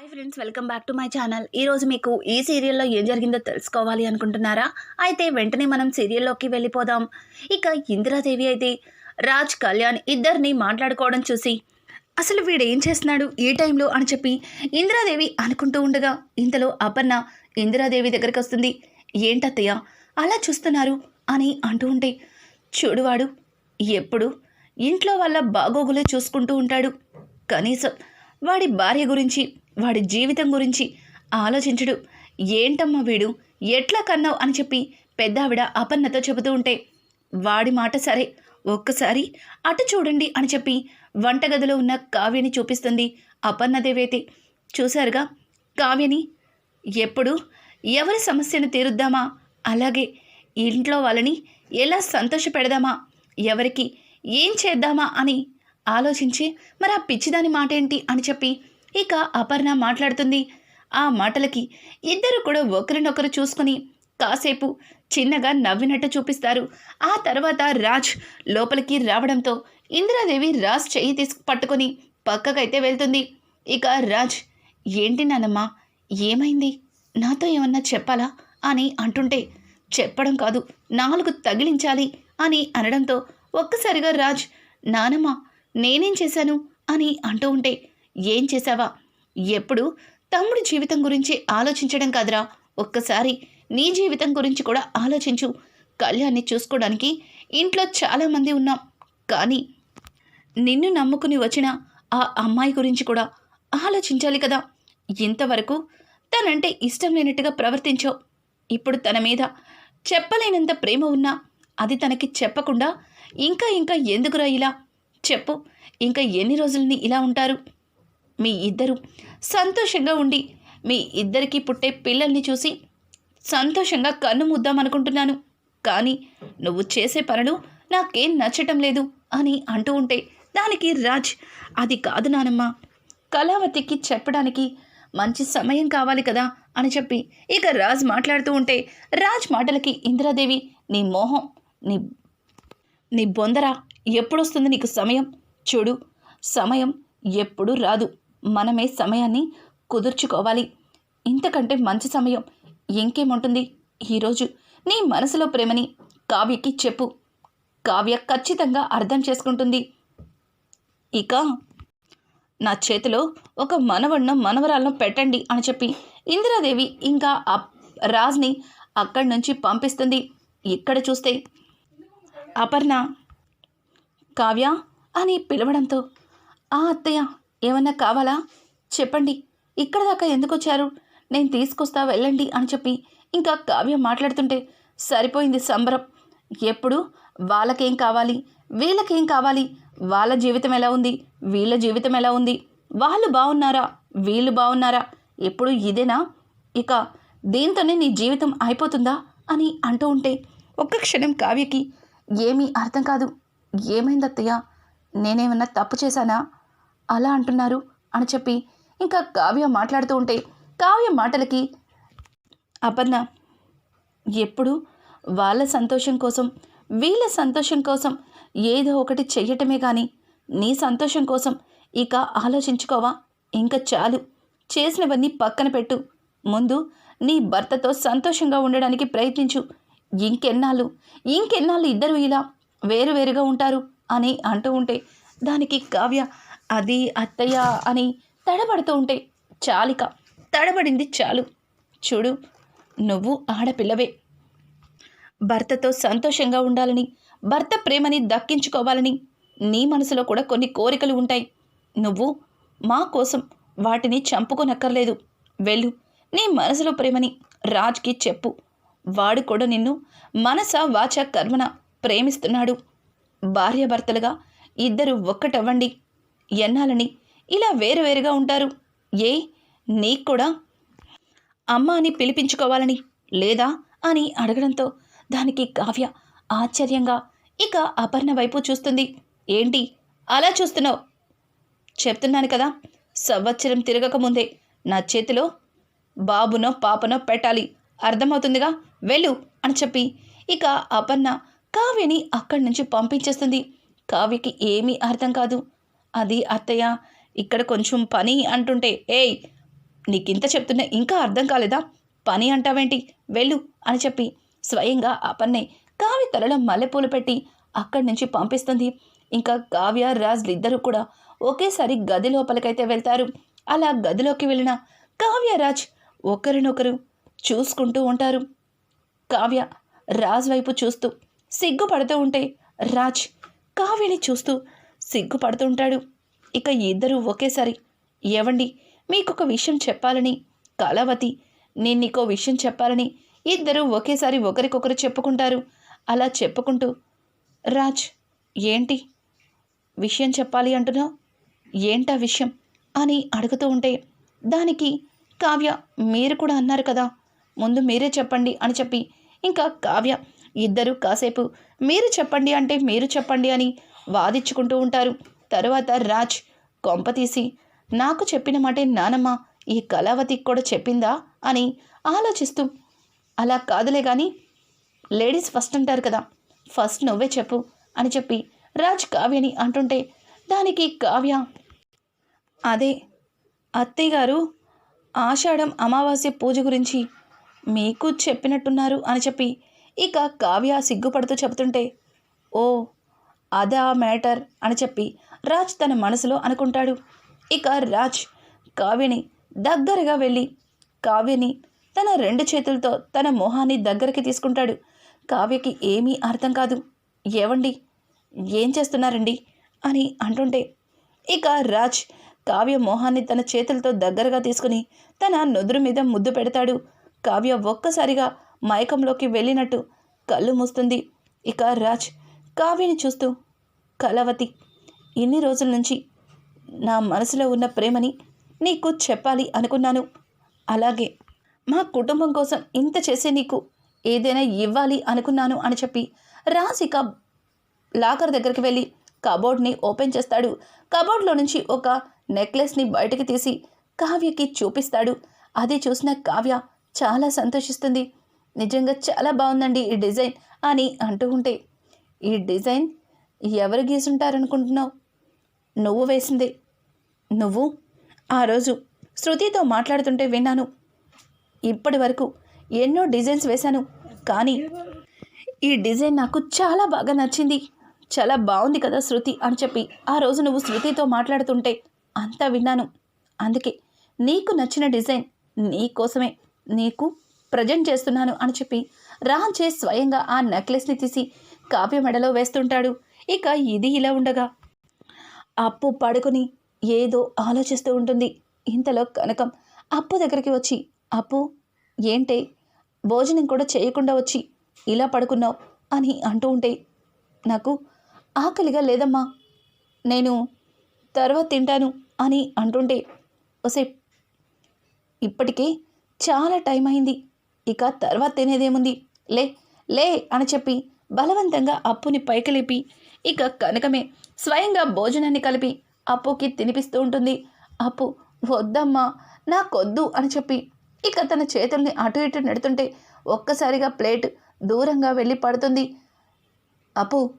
Hi friends welcome back to my channel. ఈరోజు మీకు ఈ సీరియల్లో ఏం జరిగిందో తెలుసుకోవాలి అనుకుంటున్నారా? అయితే వెంటనే మనం సీరియల్లోకి వెళ్ళిపోదాం. ఇక ఇందిరాదేవి అయితే రాజ్ కళ్యాణ్ ఇద్దరిని మాట్లాడుకోవడం చూసి అసలు వీడు ఏం చేస్తున్నాడు ఈ టైంలో? అని చెప్పి ఇందిరాదేవి అనుకుంటూ ఉండగా ఇంతలో అపర్ణ ఇందిరాదేవి దగ్గరికి వస్తుంది. ఏంటత్తయ్య అలా చూస్తున్నారు? అని అంటూ ఉంటే చూడువాడు ఎప్పుడు ఇంట్లో వాళ్ళ బాగోగులే చూసుకుంటూ ఉంటాడు. కనీసం వాడి భార్య గురించి వాడి జీవితం గురించి ఆలోచించడు. ఏంటమ్మా వీడు? ఎట్లా కన్నావు? అని చెప్పి పెద్దావిడ అపన్నతో చెబుతూ ఉంటే వాడి మాట సరే. ఒక్కసారి అటు చూడండి అని చెప్పి వంటగదిలో ఉన్న కావ్యని చూపిస్తుంది అపన్నదేవైతే చూశారుగా కావ్యని ఎప్పుడు? ఎవరి సమస్యను తీరుద్దామా? అలాగే ఇంట్లో వాళ్ళని ఎలా సంతోష పెడదామా? ఎవరికి ఏం చేద్దామా? అని ఆలోచించి మరి ఆ పిచ్చిదాని మాట ఏంటి అని చెప్పి ఇక అపర్ణ మాట్లాడుతుంది. ఆ మాటలకి ఇద్దరు కూడా ఒకరినొకరు చూసుకుని కాసేపు చిన్నగా నవ్వినట్టు చూపిస్తారు. ఆ తర్వాత రాజ్ లోపలికి రావడంతో ఇందిరాదేవి రాజ్ చెయ్యి తీసుకు పట్టుకొని పక్కకైతే వెళ్తుంది. ఇక రాజ్ ఏంటి నానమ్మా ఏమైంది? నాతో ఏమన్నా చెప్పాలా? అని అంటుంటే చెప్పడం కాదు నాలుగు తగిలించాలి అని అనడంతో ఒక్కసారిగా రాజ్ నానమ్మ నేనేం చేశాను? అని అంటూ ఉంటే ఏం చేశావా? ఎప్పుడు? తమ్ముడి జీవితం గురించి ఆలోచించడం కాదురా. ఒక్కసారి నీ జీవితం గురించి కూడా ఆలోచించు. కళ్యాణ్ని చూసుకోవడానికి ఇంట్లో చాలామంది ఉన్నాం. కానీ నిన్ను నమ్ముకుని వచ్చిన ఆ అమ్మాయి గురించి కూడా ఆలోచించాలి కదా. ఇంతవరకు తనంటే ఇష్టం లేనట్టుగా ప్రవర్తించావు. ఇప్పుడు తన మీద చెప్పలేనంత ప్రేమ ఉన్నా అది తనకి చెప్పకుండా ఇంకా ఇంకా ఎందుకురా ఇలా? చెప్పు ఇంకా ఎన్ని రోజులని ఇలా ఉంటారు? మీ ఇద్దరు సంతోషంగా ఉండి మీ ఇద్దరికి పుట్టే పిల్లల్ని చూసి సంతోషంగా కన్ను ముద్దామనుకుంటున్నాను. కానీ నువ్వు చేసే పనులు నాకేం నచ్చటం లేదు అని అంటూ ఉంటే దానికి రాజ్ అది కాదు నానమ్మ. కళావతికి చెప్పడానికి మంచి సమయం కావాలి కదా అని చెప్పి ఇక రాజ్ మాట్లాడుతూ ఉంటే రాజ్ మాటలకి ఇందిరాదేవి నీ మోహం నీ నీ బొందర ఎప్పుడొస్తుంది నీకు సమయం? చూడు సమయం ఎప్పుడు రాదు. మనమే సమయాన్ని కుదుర్చుకోవాలి. ఇంతకంటే మంచి సమయం ఇంకేముంటుంది? ఈరోజు నీ మనసులో ప్రేమని కావ్యకి చెప్పు. కావ్య ఖచ్చితంగా అర్థం చేసుకుంటుంది. ఇక నా చేతిలో ఒక మనవడిన మనవరాలను పెట్టండి అని చెప్పి ఇందిరాదేవి ఇంకా ఆ రాజ్ని అక్కడి నుంచి పంపిస్తుంది. ఇక్కడ చూస్తే అపర్ణ కావ్య అని పిలవడంతో ఆ అత్తయ్య ఏమన్నా కావాలా? చెప్పండి. ఇక్కడ దాకా ఎందుకు వచ్చారు నేను తీసుకొస్తా వెళ్ళండి అని చెప్పి ఇంకా కావ్య మాట్లాడుతుంటే సరిపోయింది సంబరం. ఎప్పుడు? వాళ్ళకేం కావాలి? వీళ్ళకేం కావాలి? వాళ్ళ జీవితం ఎలా ఉంది? వీళ్ళ జీవితం ఎలా ఉంది? వాళ్ళు బాగున్నారా? వీళ్ళు బాగున్నారా? ఎప్పుడు ఇదేనా? ఇక దీంతోనే నీ జీవితం అయిపోతుందా? అని అంటూ ఉంటే ఒక్క క్షణం కావ్యకి ఏమీ అర్థం కాదు. ఏమైంది నేనేమన్నా తప్పు చేశానా? అలా అంటున్నారు అని చెప్పి ఇంకా కావ్య మాట్లాడుతూ ఉంటే కావ్య మాటలకి అపర్ణ ఎప్పుడు వాళ్ళ సంతోషం కోసం వీళ్ళ సంతోషం కోసం ఏదో ఒకటి చెయ్యటమే కానీ నీ సంతోషం కోసం ఇక ఆలోచించుకోవా? ఇంకా చాలు. చేసినవన్నీ పక్కన పెట్టు. ముందు నీ భర్తతో సంతోషంగా ఉండడానికి ప్రయత్నించు. ఇంకెన్నాళ్ళు ఇంకెన్నాళ్ళు ఇద్దరు ఇలా వేరువేరుగా ఉంటారు అని అంటూ ఉంటే దానికి కావ్య అది అత్తయ్య అని తడబడుతూ ఉంటే చాలిక తడబడింది చాలు. చూడు నువ్వు ఆడపిల్లవే. భర్తతో సంతోషంగా ఉండాలని భర్త ప్రేమని దక్కించుకోవాలని నీ మనసులో కూడా కొన్ని కోరికలు ఉంటాయి. నువ్వు మా కోసం వాటిని చంపుకోనక్కర్లేదు. వెళ్ళు నీ మనసులో ప్రేమని రాజ్కి చెప్పు. వాడు కూడా నిన్ను మనస వాచ కర్మన ప్రేమిస్తున్నాడు. భార్యాభర్తలుగా ఇద్దరు ఒక్కటవ్వండి. ఎన్నాలని? ఇలా వేరువేరుగా ఉంటారు. ఏ? నీకు కూడా అమ్మ అని పిలిపించుకోవాలని లేదా? అని అడగడంతో దానికి కావ్య ఆశ్చర్యంగా ఇక అపర్ణ వైపు చూస్తుంది. ఏంటి? అలా చూస్తున్నావు? చెప్తున్నాను కదా సంవత్సరం తిరగకముందే నా చేతిలో బాబునో పాపనో పెట్టాలి. అర్థమవుతుందిగా? వెళ్ళు అని చెప్పి ఇక అపర్ణ కావ్యని అక్కడి నుంచి పంపించేస్తుంది. కావ్యకి ఏమీ అర్థం కాదు. అది అత్తయ్య ఇక్కడ కొంచెం పని అంటుంటే ఏయ్ నీకింత చెప్తున్నా ఇంకా అర్థం కాలేదా? పని అంటావేంటి? వెళ్ళు అని చెప్పి స్వయంగా ఆ పన్నే కావ్య తలలో మల్లెపూలు పెట్టి అక్కడి నుంచి పంపిస్తుంది. ఇంకా కావ్య రాజులు ఇద్దరు కూడా ఒకేసారి గది లోపలికైతే వెళ్తారు. అలా గదిలోకి వెళ్ళిన కావ్యరాజ్ ఒకరినొకరు చూసుకుంటూ ఉంటారు. కావ్య రాజ్ వైపు చూస్తూ సిగ్గుపడుతూ ఉంటే రాజ్ కావ్యని చూస్తూ సిగ్గుపడుతుంటాడు ఇక ఇద్దరూ ఒకేసారి ఏవండి మీకొక విషయం చెప్పాలని కళావతి నేను నీకో విషయం చెప్పాలని ఇద్దరూ ఒకేసారి ఒకరికొకరు చెప్పుకుంటారు. అలా చెప్పుకుంటూ రాజ్ ఏంటి? విషయం చెప్పాలి అంటున్నావు? ఏంటా విషయం? అని అడుగుతూ ఉంటే దానికి కావ్య మీరు కూడా అన్నారు కదా ముందు మీరే చెప్పండి అని చెప్పి ఇంకా కావ్య ఇద్దరు కాసేపు మీరు చెప్పండి అంటే మీరు చెప్పండి అని వాదించుకుంటూ ఉంటారు. తరువాత రాజ్ కొంప తీసి నాకు చెప్పిన మాటే నానమ్మ ఈ కళావతికి కూడా చెప్పిందా? అని ఆలోచిస్తూ అలా కాదులే కానీ లేడీస్ ఫస్ట్ అంటారు కదా ఫస్ట్ నువ్వే చెప్పు అని చెప్పి రాజ్ కావ్యని అంటుంటే దానికి కావ్య అదే అత్తయ్య గారు ఆషాఢం అమావాస్య పూజ గురించి మీకు చెప్పినట్టున్నారు అని చెప్పి ఇక కావ్య సిగ్గుపడుతూ చెబుతుంటే ఓ అదా మ్యాటర్ అని చెప్పి రాజ్ తన మనసులో అనుకుంటాడు. ఇక రాజ్ కావ్యని దగ్గరగా వెళ్ళి కావ్యని తన రెండు చేతులతో తన మొహాన్ని దగ్గరికి తీసుకుంటాడు. కావ్యకి ఏమీ అర్థం కాదు. ఏవండి? ఏం చేస్తున్నారండి? అని అంటుంటే ఇక రాజ్ కావ్య మొహాన్ని తన చేతులతో దగ్గరగా తీసుకుని తన నుదురు మీద ముద్దు పెడతాడు. కావ్య ఒక్కసారిగా మైకంలోకి వెళ్ళినట్టు కళ్ళు మూస్తుంది. ఇక రాజ్ కావ్యని చూస్తూ కళావతి ఇన్ని రోజుల నుంచి నా మనసులో ఉన్న ప్రేమని నీకు చెప్పాలి అనుకున్నాను. అలాగే మా కుటుంబం కోసం ఇంత చేసే నీకు ఏదైనా ఇవ్వాలి అనుకున్నాను అని చెప్పి రాసిక లాకర్ దగ్గరికి వెళ్ళి కబోర్డ్ని ఓపెన్ చేస్తాడు. కబోర్డ్లో నుంచి ఒక నెక్లెస్ని బయటకు తీసి కావ్యకి చూపిస్తాడు. అది చూసిన కావ్య చాలా సంతోషిస్తుంది. నిజంగా చాలా బాగుందండి ఈ డిజైన్ అని అంటూ ఉంటే ఈ డిజైన్ ఎవరు గీసుంటారనుకుంటున్నావు? నువ్వు వేసింది. నువ్వు? ఆ రోజు శృతితో మాట్లాడుతుంటే విన్నాను. ఇప్పటి వరకు ఎన్నో డిజైన్స్ వేశాను కానీ ఈ డిజైన్ నాకు చాలా బాగా నచ్చింది. చాలా బాగుంది కదా శృతి అని చెప్పి ఆ రోజు నువ్వు శృతితో మాట్లాడుతుంటే అంతా విన్నాను. అందుకే నీకు నచ్చిన డిజైన్ నీ కోసమే నీకు ప్రజెంట్ చేస్తున్నాను అని చెప్పి రాంచే స్వయంగా ఆ నెక్లెస్ని తీసి కావ్య మెడలో వేస్తుంటాడు. ఇక ఇది ఇలా ఉండగా అప్పు పడుకుని ఏదో ఆలోచిస్తూ ఉంటుంది. ఇంతలో కనకం అప్పు దగ్గరికి వచ్చి అప్పు ఏంటే? భోజనం కూడా చేయకుండా వచ్చి ఇలా పడుకున్నావు? అని అంటూ ఉంటే నాకు ఆకలిగా లేదమ్మా. నేను తర్వాత తింటాను అని అంటుంటే ఒసే ఇప్పటికే చాలా టైం అయింది. ఇక తర్వాత తినేదేముంది? లే లే అని చెప్పి బలవంతంగా అప్పుని పైకి లేపి ఇక కనకమే స్వయంగా భోజనాన్ని కలిపి అప్పుకి తినిపిస్తూ ఉంటుంది. అప్పు వద్దమ్మా నాకొద్దు అని చెప్పి ఇక తన చేతుల్ని అటు ఇటు నెడుతుంటే ఒక్కసారిగా ప్లేట్ దూరంగా వెళ్ళి పడుతుంది. అప్పు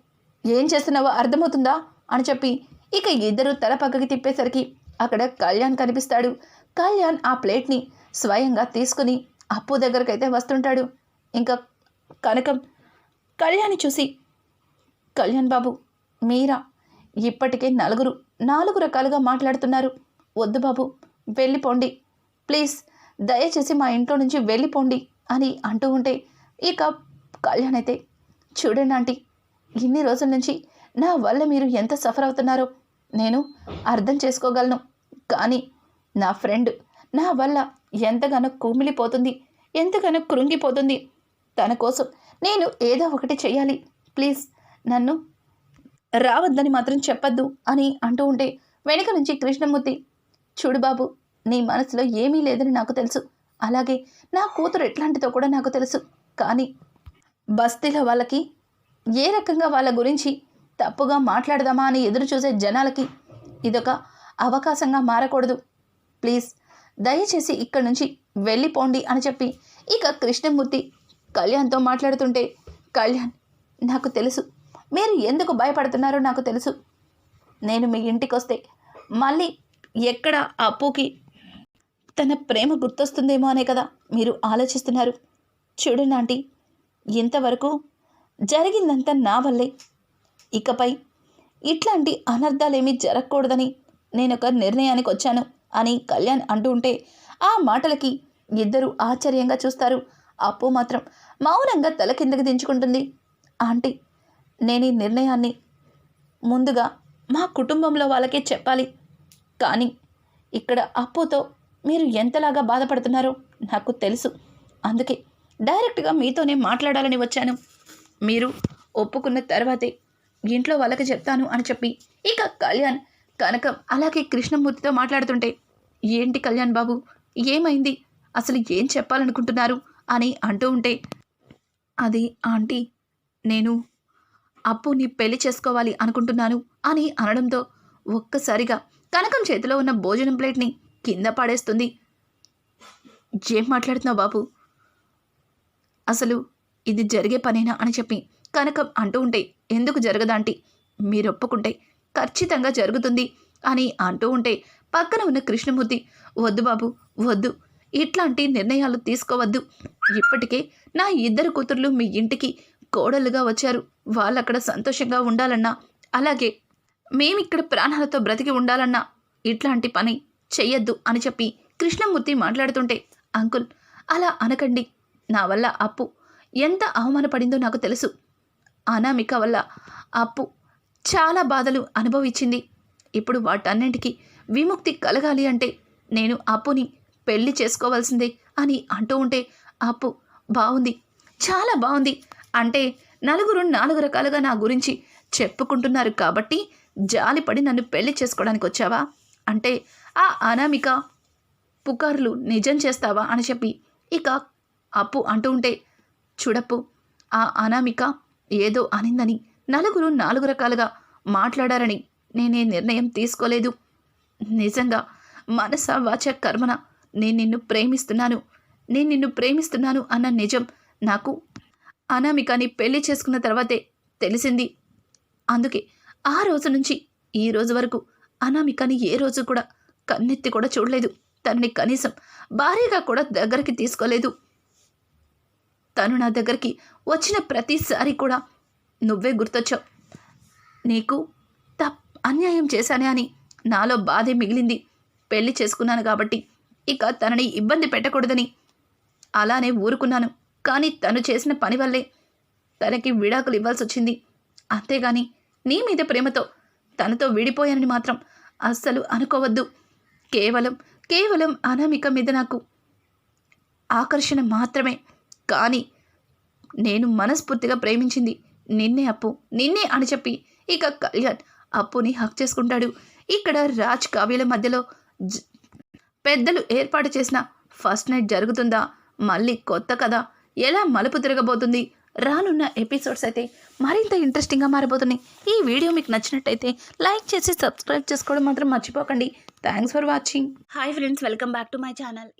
ఏం చేస్తున్నావో అర్థమవుతుందా? అని చెప్పి ఇక ఇద్దరు తల పక్కకి తిప్పేసరికి అక్కడ కళ్యాణ్ కనిపిస్తాడు. కళ్యాణ్ ఆ ప్లేట్ని స్వయంగా తీసుకుని అప్పు దగ్గరకైతే వస్తుంటాడు. ఇంకా కనకం కళ్యాణి చూసి కళ్యాణ్ బాబు మీరా? ఇప్పటికే నలుగురు నాలుగు రకాలుగా మాట్లాడుతున్నారు. వద్దు బాబు వెళ్ళిపోండి. ప్లీజ్ దయచేసి మా ఇంట్లో నుంచి వెళ్ళిపోండి అని అంటూ ఉంటే ఇక కళ్యాణ్ అయితే చూడండి ఆంటీ ఇన్ని రోజుల నుంచి నా వల్ల మీరు ఎంత సఫర్ అవుతున్నారో నేను అర్థం చేసుకోగలను. కానీ నా ఫ్రెండ్ నా వల్ల ఎంతగానో కుమిలిపోతుంది ఎంతగానో కృంగిపోతుంది. తన కోసం. నేను ఏదో ఒకటి చేయాలి ప్లీజ్ నన్ను రావద్దని మాత్రం చెప్పద్దు అని అంటూ ఉంటే వెనుక నుంచి కృష్ణమూర్తి చూడు బాబు నీ మనసులో ఏమీ లేదని నాకు తెలుసు. అలాగే నా కూతురు ఎట్లాంటిదో కూడా నాకు తెలుసు. కానీ బస్తీలో వాళ్ళకి ఏ రకంగా వాళ్ళ గురించి తప్పుగా మాట్లాడదామా అని ఎదురు చూసే జనాలకి ఇదొక అవకాశంగా మారకూడదు. ప్లీజ్ దయచేసి ఇక్కడి నుంచి వెళ్ళిపోండి అని చెప్పి ఇక కృష్ణమూర్తి కళ్యాణ్తో మాట్లాడుతుంటే కళ్యాణ్ నాకు తెలుసు. మీరు ఎందుకు భయపడుతున్నారో నాకు తెలుసు. నేను మీ ఇంటికి వస్తే మళ్ళీ ఎక్కడ అప్పుకి తన ప్రేమ గుర్తొస్తుందేమో అనే కదా మీరు ఆలోచిస్తున్నారు. చూడండి ఆంటీ ఇంతవరకు జరిగిందంతా నా వల్లే. ఇకపై ఇట్లాంటి అనర్థాలేమీ జరగకూడదని నేను ఒక నిర్ణయానికి వచ్చాను అని కళ్యాణ్ అంటూ ఉంటే ఆ మాటలకి ఇద్దరు ఆశ్చర్యంగా చూస్తారు. అప్పు మాత్రం మౌనంగా తల కిందకి దించుకుంటుంది. ఆంటీ నేను ఈ నిర్ణయాన్ని ముందుగా మా కుటుంబంలో వాళ్ళకే చెప్పాలి. కానీ ఇక్కడ అప్పుతో మీరు ఎంతలాగా బాధపడుతున్నారో నాకు తెలుసు. అందుకే డైరెక్ట్గా మీతోనే మాట్లాడాలని వచ్చాను. మీరు ఒప్పుకున్న తర్వాతే ఇంట్లో వాళ్ళకి చెప్తాను అని చెప్పి ఇక కళ్యాణ్ కనకం అలాగే కృష్ణమూర్తితో మాట్లాడుతుంటే ఏంటి కళ్యాణ్ బాబు ఏమైంది? అసలు ఏం చెప్పాలనుకుంటున్నారు? అని అంటూ ఉంటే అది ఆంటీ నేను అప్పుని పెళ్ళి చేసుకోవాలి అనుకుంటున్నాను అని అనడంతో ఒక్కసారిగా కనకం చేతిలో ఉన్న భోజనం ప్లేట్ని కింద పడేస్తుంది. ఏం మాట్లాడుతున్నావు బాబు? అసలు ఇది జరిగే పనేనా? అని చెప్పి కనకం అంటూ ఉంటే ఎందుకు జరగదాంటి మీరు ఒప్పుకుంటే ఖచ్చితంగా జరుగుతుంది అని అంటూ ఉంటే పక్కన ఉన్న కృష్ణమూర్తి వద్దు బాబు వద్దు ఇట్లాంటి నిర్ణయాలు తీసుకోవద్దు. ఇప్పటికే నా ఇద్దరు కూతుర్లు మీ ఇంటికి కోడలుగా వచ్చారు. వాళ్ళక్కడ సంతోషంగా ఉండాలన్నా అలాగే మేమిక్కడ ప్రాణాలతో బ్రతికి ఉండాలన్నా ఇట్లాంటి పని చెయ్యొద్దు అని చెప్పి కృష్ణమూర్తి మాట్లాడుతుంటే అంకుల్ అలా అనకండి. నా వల్ల అప్పు ఎంత అవమానపడిందో నాకు తెలుసు. అనామిక వల్ల అప్పు చాలా బాధలు అనుభవించింది. ఇప్పుడు వాటన్నింటికి విముక్తి కలగాలి అంటే నేను అప్పుని పెళ్ళి చేసుకోవాల్సిందే అని అంటూ ఉంటే అప్పు బాగుంది చాలా బాగుంది అంటే నలుగురు నాలుగు రకాలుగా నా గురించి చెప్పుకుంటున్నారు కాబట్టి జాలిపడి నన్ను పెళ్ళి చేసుకోవడానికి వచ్చావా? అంటే ఆ అనామిక పుకార్లు నిజం చేస్తావా అని చెప్పి ఇక అప్పు అంటూ ఉంటే చూడప్పు ఆ అనామిక ఏదో అనిందని నలుగురు నాలుగు రకాలుగా మాట్లాడారని నేనే నిర్ణయం తీసుకోలేదు. నిజంగా మనస వాచ కర్మన నేను నిన్ను ప్రేమిస్తున్నాను. నేను నిన్ను ప్రేమిస్తున్నాను అన్న నిజం నాకు అనామికని పెళ్ళి చేసుకున్న తర్వాతే తెలిసింది. అందుకే ఆ రోజు నుంచి ఈ రోజు వరకు అనామికని ఏ రోజు కూడా కన్నెత్తి కూడా చూడలేదు. తనని కనీసం భారీగా కూడా దగ్గరికి తీసుకోలేదు. తను నా దగ్గరికి వచ్చిన ప్రతిసారి కూడా నువ్వే గుర్తొచ్చావు. నీకు తప్ అన్యాయం చేశానే అని నాలో బాధే మిగిలింది. పెళ్ళి చేసుకున్నాను కాబట్టి ఇక తనని ఇబ్బంది పెట్టకూడదని. అలానే ఊరుకున్నాను. కానీ తను చేసిన పని వల్లే తనకి విడాకులు ఇవ్వాల్సి వచ్చింది. అంతేగాని నీ మీద ప్రేమతో తనతో విడిపోయానని మాత్రం అస్సలు అనుకోవద్దు. కేవలం కేవలం అనామిక మీద నాకు ఆకర్షణ మాత్రమే. కానీ నేను మనస్ఫూర్తిగా ప్రేమించింది నిన్నే అప్పు. నిన్నే అని చెప్పి ఇక కళ్యాణ్ అప్పుని హక్ చేసుకుంటాడు. ఇక్కడ రాజ్ కావ్యల మధ్యలో జ- పెద్దలు ఏర్పాటు చేసిన ఫస్ట్ నైట్ జరుగుతుందా? మళ్ళీ కొత్త కథ ఎలా మలుపు తిరగబోతుంది? రానున్న ఎపిసోడ్స్ అయితే మరింత ఇంట్రెస్టింగ్గా మారిపోతున్నాయి ఈ వీడియో మీకు నచ్చినట్టయితే లైక్ చేసి సబ్స్క్రైబ్ చేసుకోవడం మాత్రం మర్చిపోకండి. Thanks for watching. Hi friends welcome back to my channel.